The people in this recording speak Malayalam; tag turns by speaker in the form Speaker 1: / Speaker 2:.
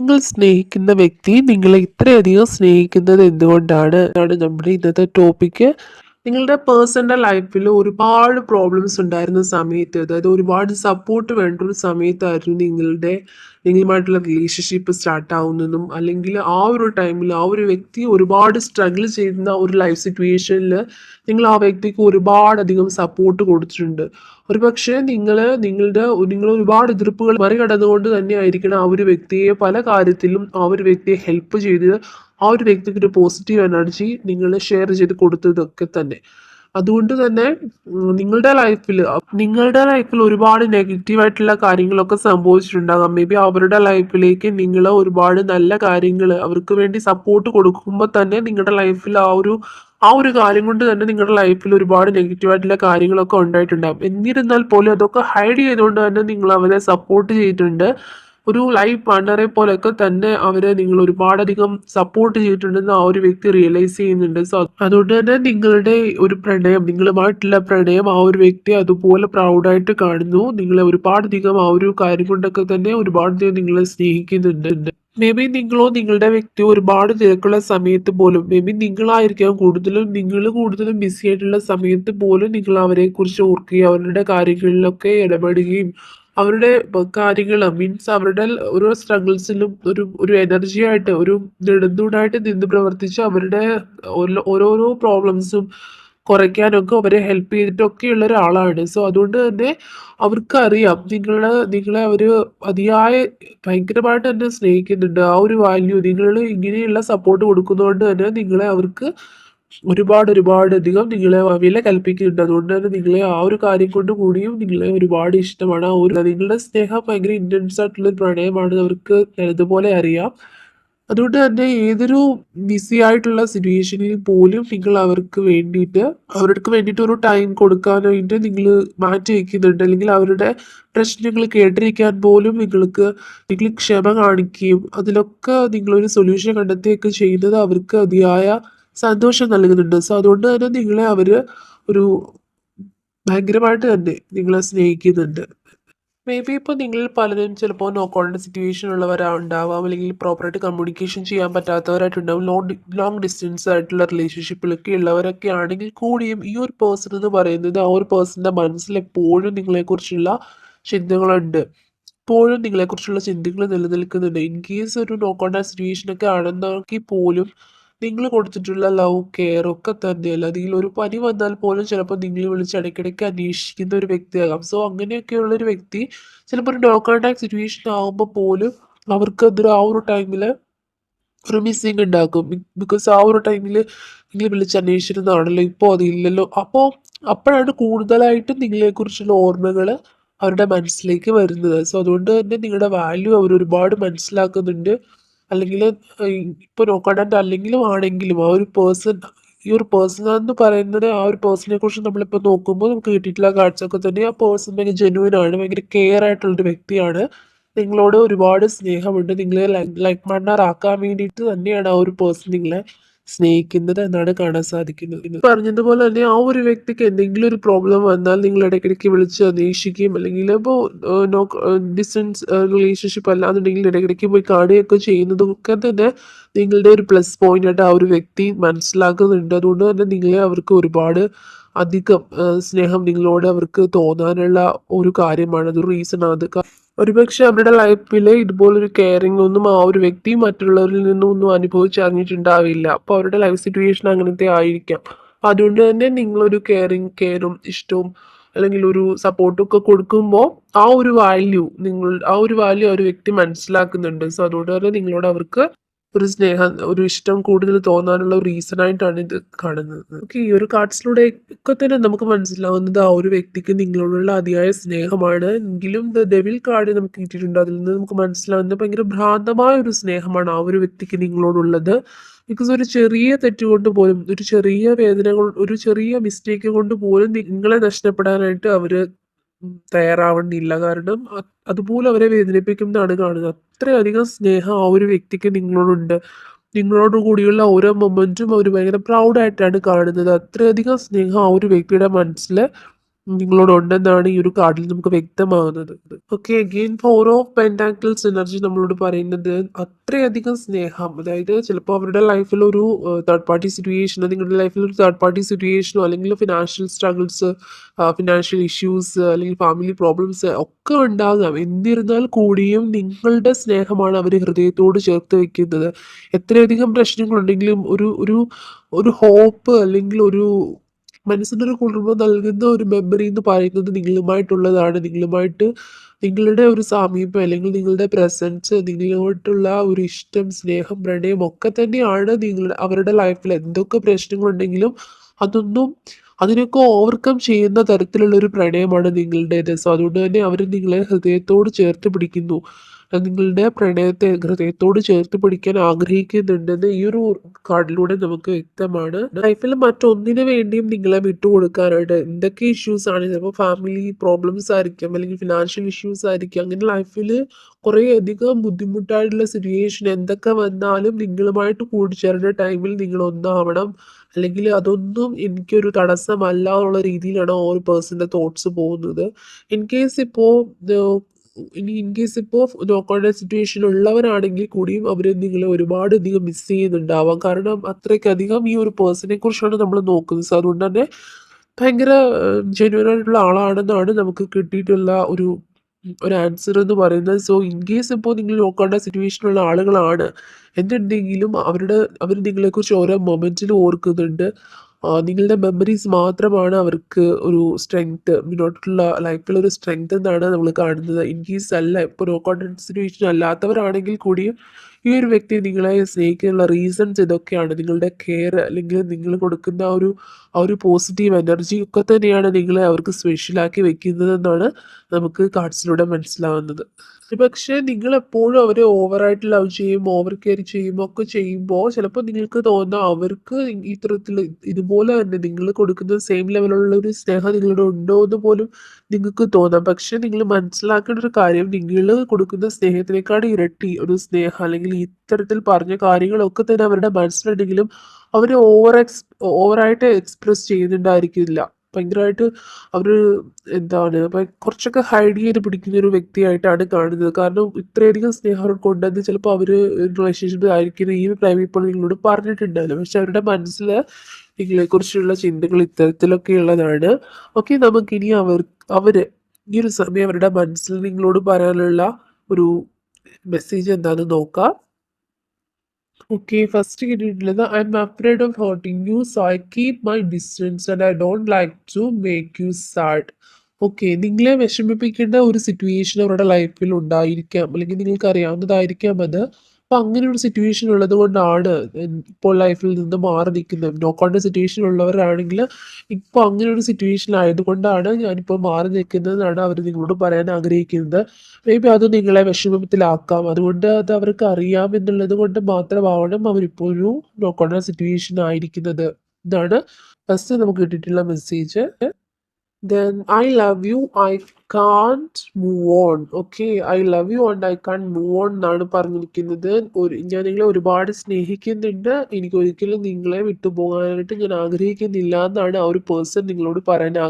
Speaker 1: നിങ്ങൾ സ്നേഹിക്കുന്ന വ്യക്തി നിങ്ങളെ ഇത്രയധികം സ്നേഹിക്കുന്നത് എന്തുകൊണ്ടാണ്? അതാണ് നമ്മുടെ ഇന്നത്തെ ടോപ്പിക്ക് നിങ്ങളുടെ പേഴ്സണൽ ലൈഫിൽ ഒരുപാട് പ്രോബ്ലംസ് ഉണ്ടായിരുന്ന സമയത്ത് അതായത് ഒരുപാട് സപ്പോർട്ട് വേണ്ട ഒരു സമയത്തായിരുന്നു നിങ്ങളുടെ നിങ്ങളുമായിട്ടുള്ള റിലേഷൻഷിപ്പ് സ്റ്റാർട്ട് ആവുന്നതും അല്ലെങ്കിൽ ആ ഒരു ടൈമിൽ ആ ഒരു വ്യക്തി ഒരുപാട് സ്ട്രഗിൾ ചെയ്യുന്ന ഒരു ലൈഫ് സിറ്റുവേഷനിൽ നിങ്ങൾ ആ വ്യക്തിക്ക് ഒരുപാടധികം സപ്പോർട്ട് കൊടുത്തിട്ടുണ്ട്. ഒരുപക്ഷെ നിങ്ങൾ നിങ്ങളുടെ നിങ്ങൾ ഒരുപാട് എതിർപ്പുകൾ മറികടന്നുകൊണ്ട് തന്നെ ആയിരിക്കണം ആ ഒരു വ്യക്തിയെ പല കാര്യത്തിലും ആ ഒരു വ്യക്തിയെ ഹെൽപ്പ് ചെയ്ത് ആ ഒരു വ്യക്തിക്ക് ഒരു പോസിറ്റീവ് എനർജി നിങ്ങൾ ഷെയർ ചെയ്ത് കൊടുത്തതൊക്കെ തന്നെ. അതുകൊണ്ട് തന്നെ നിങ്ങളുടെ ലൈഫിൽ നിങ്ങളുടെ ലൈഫിൽ ഒരുപാട് നെഗറ്റീവായിട്ടുള്ള കാര്യങ്ങളൊക്കെ സംഭവിച്ചിട്ടുണ്ടാകാം. മേ ബി അവരുടെ ലൈഫിലേക്ക് നിങ്ങൾ ഒരുപാട് നല്ല കാര്യങ്ങൾ അവർക്ക് വേണ്ടി സപ്പോർട്ട് കൊടുക്കുമ്പോൾ തന്നെ നിങ്ങളുടെ ലൈഫിൽ ആ ഒരു ആ ഒരു കാര്യം കൊണ്ട് തന്നെ നിങ്ങളുടെ ലൈഫിൽ ഒരുപാട് നെഗറ്റീവായിട്ടുള്ള കാര്യങ്ങളൊക്കെ ഉണ്ടായിട്ടുണ്ടാകും. എന്നിരുന്നാൽ പോലും അതൊക്കെ ഹൈഡ് ചെയ്തുകൊണ്ട് തന്നെ നിങ്ങൾ അവരെ സപ്പോർട്ട് ചെയ്തിട്ടുണ്ട്. ഒരു ലൈവ് പാർട്ണറെ പോലെയൊക്കെ തന്നെ അവരെ നിങ്ങൾ ഒരുപാടധികം സപ്പോർട്ട് ചെയ്തിട്ടുണ്ടെന്ന് ആ ഒരു വ്യക്തി റിയലൈസ് ചെയ്യുന്നുണ്ട്. സോ അതുകൊണ്ട് തന്നെ നിങ്ങളുടെ ഒരു പ്രണയം നിങ്ങളുമായിട്ടുള്ള പ്രണയം ആ ഒരു വ്യക്തി അതുപോലെ പ്രൗഡായിട്ട് കാണുന്നു. നിങ്ങളെ ഒരുപാടധികം ആ ഒരു കാര്യം കൊണ്ടൊക്കെ തന്നെ ഒരുപാട് നിങ്ങളെ സ്നേഹിക്കുന്നുണ്ട്. മേ ബി നിങ്ങളോ നിങ്ങളുടെ വ്യക്തി ഒരുപാട് തിരക്കുള്ള സമയത്ത് പോലും മേ ബി നിങ്ങളായിരിക്കാം കൂടുതലും നിങ്ങൾ കൂടുതലും ബിസി ആയിട്ടുള്ള സമയത്ത് പോലും നിങ്ങൾ അവരെ കുറിച്ച് ഓർക്കുകയും അവരുടെ കാര്യങ്ങളിലൊക്കെ ഇടപെടുകയും അവരുടെ കാര്യങ്ങൾ മീൻസ് അവരുടെ ഓരോ സ്ട്രഗിൾസിലും ഒരു ഒരു എനർജി ആയിട്ട് ഒരു നെടുന്തൂടായിട്ട് നിന്ന് പ്രവർത്തിച്ച് അവരുടെ ഓരോ- ഓരോരോ പ്രോബ്ലംസും കുറയ്ക്കാനൊക്കെ അവരെ ഹെൽപ്പ് ചെയ്തിട്ടൊക്കെയുള്ള ഒരാളാണ്. സോ അതുകൊണ്ട് തന്നെ അവർക്കറിയാം നിങ്ങളെ നിങ്ങളെ അവർ അതിയായ ഭയങ്കരമായിട്ട് തന്നെ സ്നേഹിക്കുന്നുണ്ട്. ആ ഒരു വാല്യൂ നിങ്ങൾ ഇങ്ങനെയുള്ള സപ്പോർട്ട് കൊടുക്കുന്നതുകൊണ്ട് തന്നെ നിങ്ങളെ അവർക്ക് ഒരുപാട് ഒരുപാട് അധികം നിങ്ങളെ വില കൽപ്പിക്കുന്നുണ്ട്. അതുകൊണ്ട് തന്നെ നിങ്ങളെ ആ ഒരു കാര്യം കൊണ്ട് കൂടിയും നിങ്ങളെ ഒരുപാട് ഇഷ്ടമാണ്. ആ ഒരു നിങ്ങളുടെ സ്നേഹം ഭയങ്കര ഇന്റൻസ് ആയിട്ടുള്ള ഒരു പ്രണയമാണ് അവർക്ക് ഇതുപോലെ അറിയാം. അതുകൊണ്ട് തന്നെ ഏതൊരു ബിസി ആയിട്ടുള്ള സിറ്റുവേഷനിൽ പോലും നിങ്ങൾ അവർക്ക് വേണ്ടിയിട്ട് അവർക്ക് വേണ്ടിയിട്ട് ഒരു ടൈം കൊടുക്കാനായിട്ട് നിങ്ങൾ മാറ്റി വയ്ക്കുന്നുണ്ട് അല്ലെങ്കിൽ അവരുടെ പ്രശ്നങ്ങൾ കേട്ടിരിക്കാൻ പോലും നിങ്ങൾക്ക് നിങ്ങൾ ക്ഷമ കാണിക്കുകയും അതിലൊക്കെ നിങ്ങളൊരു സൊല്യൂഷൻ കണ്ടെത്തുകയൊക്കെ ചെയ്യുന്നത് അവർക്ക് അതിയായ സന്തോഷം നൽകുന്നുണ്ട്. സോ അതുകൊണ്ട് തന്നെ നിങ്ങളെ അവർ ഒരു ഭയങ്കരമായിട്ട് തന്നെ നിങ്ങളെ സ്നേഹിക്കുന്നുണ്ട്. മേ ബി ഇപ്പോൾ നിങ്ങൾ പലരും ചിലപ്പോൾ നോ സിറ്റുവേഷൻ സിറ്റുവേഷൻ ഉള്ളവരുണ്ടാവാം അല്ലെങ്കിൽ പ്രോപ്പറായിട്ട് കമ്മ്യൂണിക്കേഷൻ ചെയ്യാൻ പറ്റാത്തവരായിട്ടുണ്ടാവും. ലോങ് ലോങ് ഡിസ്റ്റൻസ് ആയിട്ടുള്ള റിലേഷൻഷിപ്പിലൊക്കെ ഉള്ളവരൊക്കെ ആണെങ്കിൽ കൂടിയും ഈ ഒരു പേഴ്സൺ എന്ന് പറയുന്നത് ആ ഒരു പേഴ്സണിന്റെ മനസ്സിൽ എപ്പോഴും നിങ്ങളെക്കുറിച്ചുള്ള ചിന്തകളുണ്ട്. എപ്പോഴും നിങ്ങളെക്കുറിച്ചുള്ള ചിന്തകൾ നിലനിൽക്കുന്നുണ്ട്. ഇൻ കേസ് ഒരു നോ കോണ്ടാക്ട് സിറ്റുവേഷൻ ഒക്കെ ആണെന്നെങ്കിൽ പോലും നിങ്ങൾ കൊടുത്തിട്ടുള്ള ലവ് കെയർ ഒക്കെ തന്നെയല്ല? നിങ്ങൾ ഒരു പനി വന്നാൽ പോലും ചിലപ്പോൾ നിങ്ങൾ വിളിച്ച് ഇടയ്ക്കിടയ്ക്ക് അന്വേഷിക്കുന്ന ഒരു വ്യക്തിയാകാം. സോ അങ്ങനെയൊക്കെയുള്ള ഒരു വ്യക്തി ചിലപ്പോൾ ഒരു കോണ്ടാക്ട് സിറ്റുവേഷൻ ആകുമ്പോൾ പോലും അവർക്ക് അതൊരു ആ ഒരു ടൈമിൽ ഒരു മിസ്സിങ് ഉണ്ടാക്കും. ബിക്കോസ് ആ ഒരു ടൈമിൽ നിങ്ങൾ വിളിച്ച് അന്വേഷിച്ചിരുന്നതാണല്ലോ ഇപ്പോൾ അതില്ലല്ലോ. അപ്പോൾ അപ്പോഴാണ് കൂടുതലായിട്ടും നിങ്ങളെക്കുറിച്ചുള്ള ഓർമ്മകൾ അവരുടെ മനസ്സിലേക്ക് വരുന്നത്. സോ അതുകൊണ്ട് തന്നെ നിങ്ങളുടെ വാല്യൂ അവർ ഒരുപാട് മനസ്സിലാക്കുന്നുണ്ട്. അല്ലെങ്കിൽ ഇപ്പോൾ നോക്കണ്ട അല്ലെങ്കിലും ആണെങ്കിലും ആ ഒരു പേഴ്സൺ ഈ ഒരു പേഴ്സൺ എന്ന് പറയുന്നത് ആ ഒരു പേഴ്സണെ കുറിച്ച് നമ്മളിപ്പോൾ നോക്കുമ്പോൾ നമുക്ക് കിട്ടിയിട്ടുള്ള കാഴ്ചയൊക്കെ തന്നെ ആ പേഴ്സൺ ഭയങ്കര ജെന്യൂൻ ആണ് ഭയങ്കര കെയർ ആയിട്ടുള്ളൊരു വ്യക്തിയാണ്. നിങ്ങളോട് ഒരുപാട് സ്നേഹമുണ്ട്. നിങ്ങളെ ലൈഫ് പാർട്ണർ ആക്കാൻ വേണ്ടിയിട്ട് തന്നെയാണ് ആ ഒരു പേഴ്സൺ നിങ്ങളെ സ്നേഹിക്കുന്നത് എന്നാണ് കാണാൻ സാധിക്കുന്നത്. പറഞ്ഞതുപോലെ തന്നെ ആ ഒരു വ്യക്തിക്ക് എന്തെങ്കിലും ഒരു പ്രോബ്ലം വന്നാൽ നിങ്ങൾ ഇടയ്ക്കിടയ്ക്ക് വിളിച്ച് അന്വേഷിക്കുകയും അല്ലെങ്കിൽ ഇപ്പോൾ നോ ഡിസ്റ്റൻസ് റിലേഷൻഷിപ്പ് അല്ലാന്നുണ്ടെങ്കിൽ ഇടയ്ക്കിടയ്ക്ക് പോയി കാണുകയൊക്കെ ചെയ്യുന്നതൊക്കെ തന്നെ നിങ്ങളുടെ ഒരു പ്ലസ് പോയിന്റ് ആയിട്ട് ആ ഒരു വ്യക്തി മനസ്സിലാക്കുന്നുണ്ട്. അതുകൊണ്ട് തന്നെ നിങ്ങളെ അവർക്ക് ഒരുപാട് അധികം സ്നേഹം നിങ്ങളോട് അവർക്ക് തോന്നാനുള്ള ഒരു കാര്യമാണ്. അത് റീസൺ അത് ഒരുപക്ഷെ അവരുടെ ലൈഫിൽ ഇതുപോലൊരു കെയറിങ് ഒന്നും ആ ഒരു വ്യക്തി മറ്റുള്ളവരിൽ നിന്നും ഒന്നും അനുഭവിച്ചറിഞ്ഞിട്ടുണ്ടാവില്ല. അപ്പോൾ അവരുടെ ലൈഫ് സിറ്റുവേഷൻ അങ്ങനത്തെ ആയിരിക്കാം. അതുകൊണ്ട് തന്നെ നിങ്ങളൊരു കെയറിങ് കെയറും ഇഷ്ടവും അല്ലെങ്കിൽ ഒരു സപ്പോർട്ടും ഒക്കെ കൊടുക്കുമ്പോൾ ആ ഒരു വാല്യൂ നിങ്ങൾ ആ ഒരു വാല്യൂ ആ ഒരു വ്യക്തി മനസ്സിലാക്കുന്നുണ്ട്. സോ അതുകൊണ്ട് തന്നെ നിങ്ങളോട് അവർക്ക് ഒരു സ്നേഹം ഒരു ഇഷ്ടം കൂടുതൽ തോന്നാനുള്ള റീസൺ ആയിട്ടാണ് ഇത് കാണുന്നത്. നമുക്ക് ഈ ഒരു കാർഡ്സിലൂടെ ഒക്കെ തന്നെ നമുക്ക് മനസ്സിലാവുന്നത് ആ ഒരു വ്യക്തിക്ക് നിങ്ങളോടുള്ള അതിയായ സ്നേഹമാണ്. എങ്കിലും ദ ഡെവിൽ കാർഡ് നമുക്ക് കിട്ടിയിട്ടുണ്ട്. അതിൽ നിന്ന് നമുക്ക് മനസ്സിലാവുന്നത് ഭയങ്കര ഭ്രാന്തമായ ഒരു സ്നേഹമാണ് ആ ഒരു വ്യക്തിക്ക് നിങ്ങളോടുള്ളത്. ബിക്കോസ് ഒരു ചെറിയ തെറ്റ് കൊണ്ട് പോലും ഒരു ചെറിയ വേദന ഒരു ചെറിയ മിസ്റ്റേക്ക് കൊണ്ട് പോലും നിങ്ങളെ നഷ്ടപ്പെടാനായിട്ട് അവർ ഉം തയ്യാറാവുന്നില്ല കാരണം അതുപോലെ അവരെ വേദനിപ്പിക്കുന്നതാണ് കാണുന്നത് അത്രയധികം സ്നേഹം ആ ഒരു വ്യക്തിക്ക് നിങ്ങളോടുണ്ട്. നിങ്ങളോട് കൂടിയുള്ള ഓരോ മൊമെന്റും അവർ ഭയങ്കര പ്രൗഡായിട്ടാണ് കാണുന്നത്. അത്രയധികം സ്നേഹം ആ ഒരു വ്യക്തിയുടെ മനസ്സിൽ നിങ്ങളോട് ഉണ്ടെന്നാണ് ഈ ഒരു കാർഡിൽ നമുക്ക് വ്യക്തമാകുന്നത്. Okay again four of pentacles energy നമ്മളോട് പറയുന്നത് അത്രയധികം സ്നേഹം. അതായത് ചിലപ്പോൾ അവരുടെ ലൈഫിൽ ഒരു തേർഡ് പാർട്ടി സിറ്റുവേഷനോ നിങ്ങളുടെ ലൈഫിൽ ഒരു തേർഡ് പാർട്ടി സിറ്റുവേഷനോ അല്ലെങ്കിൽ ഫിനാൻഷ്യൽ സ്ട്രഗിൾസ് ഫിനാൻഷ്യൽ ഇഷ്യൂസ് അല്ലെങ്കിൽ ഫാമിലി പ്രോബ്ലംസ് ഒക്കെ ഉണ്ടാകാം. എന്നിരുന്നാൽ കൂടിയും നിങ്ങളുടെ സ്നേഹമാണ് അവർ ഹൃദയത്തോട് ചേർത്ത് വെക്കുന്നത്. എത്രയധികം പ്രശ്നങ്ങളുണ്ടെങ്കിലും ഒരു ഒരു ഒരു ഹോപ്പ് അല്ലെങ്കിൽ ഒരു മനസ്സിനൊരു കുളിർമ നൽകുന്ന ഒരു മെമ്മറി എന്ന് പറയുന്നത് നിങ്ങളുമായിട്ടുള്ളതാണ്. നിങ്ങളുമായിട്ട് നിങ്ങളുടെ ഒരു സാമീപ്യം അല്ലെങ്കിൽ നിങ്ങളുടെ പ്രസൻസ് നിങ്ങളോട്ടുള്ള ഒരു ഇഷ്ടം സ്നേഹം പ്രണയം ഒക്കെ തന്നെയാണ് നിങ്ങളുടെ അവരുടെ ലൈഫിൽ എന്തൊക്കെ പ്രശ്നങ്ങളുണ്ടെങ്കിലും അതൊന്നും അതിനൊക്കെ ഓവർകം ചെയ്യുന്ന തരത്തിലുള്ള ഒരു പ്രണയമാണ് നിങ്ങളുടേത്. സോ അതുകൊണ്ട് തന്നെ അവർ നിങ്ങളെ ഹൃദയത്തോട് ചേർത്ത് പിടിക്കുന്നു. നിങ്ങളുടെ പ്രണയത്തെ ഹൃദയത്തോട് ചേർത്ത് പിടിക്കാൻ ആഗ്രഹിക്കുന്നുണ്ടെന്ന് ഈ ഒരു കാർഡിലൂടെ നമുക്ക് വ്യക്തമാണ്. ലൈഫിൽ മറ്റൊന്നിനു വേണ്ടിയും നിങ്ങളെ വിട്ടുകൊടുക്കാനായിട്ട് എന്തൊക്കെ ഇഷ്യൂസ് ആണ്? ചിലപ്പോൾ ഫാമിലി പ്രോബ്ലംസ് ആയിരിക്കാം അല്ലെങ്കിൽ ഫിനാൻഷ്യൽ ഇഷ്യൂസ് ആയിരിക്കാം. അങ്ങനെ ലൈഫിൽ കുറേ അധികം ബുദ്ധിമുട്ടായിട്ടുള്ള സിറ്റുവേഷൻ എന്തൊക്കെ വന്നാലും നിങ്ങളുമായിട്ട് കൂടിച്ചേരുന്ന ടൈമിൽ നിങ്ങൾ ഒന്നാവണം. അല്ലെങ്കിൽ അതൊന്നും എനിക്കൊരു തടസ്സമല്ല എന്നുള്ള രീതിയിലാണ് ഓരോ പേഴ്സന്റെ തോട്ട്സ് പോകുന്നത്. ഇൻ കേസ് ഇപ്പോൾ ഇനി ഇൻ കേസ് ഇപ്പോൾ നോക്കേണ്ട സിറ്റുവേഷൻ ഉള്ളവരാണെങ്കിൽ കൂടിയും അവർ നിങ്ങളെ ഒരുപാട് അധികം മിസ് ചെയ്യുന്നുണ്ടാവാം. കാരണം അത്രയ്ക്കധികം ഈ ഒരു പേഴ്സണെ കുറിച്ചാണ് നമ്മൾ നോക്കുന്നത്. സോ അതുകൊണ്ട് തന്നെ ഭയങ്കര ജെന്വൻ ആയിട്ടുള്ള ആളാണെന്നാണ് നമുക്ക് കിട്ടിയിട്ടുള്ള ഒരു ഒരു ആൻസർ എന്ന് പറയുന്നത്. സോ ഇൻ കേസ് ഇപ്പോൾ നിങ്ങൾ നോക്കേണ്ട സിറ്റുവേഷനുള്ള ആളുകളാണ് എന്നുണ്ടെങ്കിലും അവരുടെ അവർ നിങ്ങളെക്കുറിച്ച് ഓരോ മൊമെന്റിലും ഓർക്കുന്നുണ്ട്. നിങ്ങളുടെ മെമ്മറീസ് മാത്രമാണ് അവർക്ക് ഒരു സ്ട്രെങ്ത് മുന്നോട്ടുള്ള ലൈഫിൽ ഒരു സ്ട്രെങ്ത് എന്നാണ് നമ്മൾ കാണുന്നത്. ഇൻ കേസ് അല്ല ഇപ്പോൾ നോ കോൺഫിഡൻസ് സിറ്റുവേഷൻ അല്ലാത്തവരാണെങ്കിൽ കൂടിയും ഈ ഒരു വ്യക്തി നിങ്ങളെ സ്നേഹിക്കാനുള്ള റീസൺസ് ഇതൊക്കെയാണ്. നിങ്ങളുടെ കെയർ അല്ലെങ്കിൽ നിങ്ങൾ കൊടുക്കുന്ന ഒരു ആ ഒരു പോസിറ്റീവ് എനർജി ഒക്കെ തന്നെയാണ് നിങ്ങളെ അവർക്ക് സ്പെഷ്യലാക്കി വെക്കുന്നതെന്നാണ് നമുക്ക് കാർഡ്സിലൂടെ മനസ്സിലാവുന്നത്. പക്ഷേ നിങ്ങൾ എപ്പോഴും അവരെ ഓവറായിട്ട് ലവ് ചെയ്യും ഓവർ കെയർ ചെയ്യും ഒക്കെ ചെയ്യുമ്പോൾ ചിലപ്പോൾ നിങ്ങൾക്ക് തോന്നാം അവർക്ക് ഇത്തരത്തിൽ ഇതുപോലെ തന്നെ നിങ്ങൾ കൊടുക്കുന്ന സെയിം ലെവലുള്ള ഒരു സ്നേഹം നിങ്ങളുടെ ഉണ്ടോ എന്ന് പോലും നിങ്ങൾക്ക് തോന്നാം. പക്ഷെ നിങ്ങൾ മനസ്സിലാക്കേണ്ട ഒരു കാര്യം നിങ്ങൾ കൊടുക്കുന്ന സ്നേഹത്തിനേക്കാൾ ഇരട്ടി ഒരു സ്നേഹം അല്ലെങ്കിൽ ഇത്തരത്തിൽ പറഞ്ഞ കാര്യങ്ങളൊക്കെ തന്നെ അവരുടെ മനസ്സിലുണ്ടെങ്കിലും അവർ ഓവർ എക്സ് ഓവറായിട്ട് എക്സ്പ്രസ് ചെയ്യുന്നുണ്ടായിരിക്കില്ല. ഭയങ്കരമായിട്ട് അവർ എന്താണ് കുറച്ചൊക്കെ ഹൈഡ് ചെയ്ത് പിടിക്കുന്ന ഒരു വ്യക്തിയായിട്ടാണ് കാണുന്നത്. കാരണം ഇത്രയധികം സ്നേഹം ഉണ്ടെന്ന് ചിലപ്പോൾ അവർ റിലേഷൻഷിപ്പ് ആയിരിക്കുന്ന ഈ പ്രൈവറ്റ് ഇപ്പോൾ നിങ്ങളോട് പറഞ്ഞിട്ടുണ്ടാവില്ല. പക്ഷെ അവരുടെ മനസ്സിൽ നിങ്ങളെക്കുറിച്ചുള്ള ചിന്തകൾ ഇത്തരത്തിലൊക്കെ ഉള്ളതാണ്. ഓക്കെ നമുക്കിനി അവർ അവർ ഈ ഒരു സമയം അവരുടെ മനസ്സിൽ നിങ്ങളോട് പറയാനുള്ള ഒരു മെസ്സേജ് എന്താണെന്ന് നോക്കാം. ഓക്കെ ഫസ്റ്റ് കിട്ടിയിട്ടുള്ളത് I am afraid of hurting you so I keep my distance and I don't like to make you sad okay നിങ്ങളെ വിഷമിപ്പിക്കേണ്ട ഒരു സിറ്റുവേഷൻ അവരുടെ ലൈഫിൽ ഉണ്ടായിരിക്കാം. അല്ലെങ്കിൽ നിങ്ങൾക്ക് അറിയാവുന്നതായിരിക്കാം അത്. അപ്പം അങ്ങനെ ഒരു സിറ്റുവേഷൻ ഉള്ളത് കൊണ്ടാണ് ഇപ്പോൾ ലൈഫിൽ നിന്ന് മാറി നിൽക്കുന്നത്. നോ കോൺടാക്ട് സിറ്റുവേഷൻ ഉള്ളവരാണെങ്കിൽ ഇപ്പോൾ അങ്ങനെ ഒരു സിറ്റുവേഷൻ ആയതുകൊണ്ടാണ് ഞാനിപ്പോൾ മാറി നിൽക്കുന്നതെന്നാണ് അവർ നിങ്ങളോട് പറയാൻ ആഗ്രഹിക്കുന്നത്. മേ ബി അത് നിങ്ങളെ വിഷമത്തിലാക്കാം. അതുകൊണ്ട് അത് അവർക്ക് അറിയാം എന്നുള്ളത് കൊണ്ട് മാത്രമാവണം അവരിപ്പോൾ ഒരു നോ കോൺടാക്ട് സിറ്റുവേഷൻ ആയിരിക്കുന്നത്. ഇതാണ് ഫസ്റ്റ് നമുക്ക് കിട്ടിയിട്ടുള്ള message then I love you I can't move on okay I love you and I can move on എന്നാണ് പറഞ്ഞിരിക്കുന്നത്. ഒരു ഞാൻ നിങ്ങളെ ഒരുപാട് സ്നേഹിക്കുന്നുണ്ട്. എനിക്ക് ഒരിക്കലും നിങ്ങളെ വിട്ടുപോകാനായിട്ട് ഞാൻ ആഗ്രഹിക്കുന്നില്ല എന്നാണ് ആ ഒരു പേഴ്സൺ നിങ്ങളോട് പറയാൻ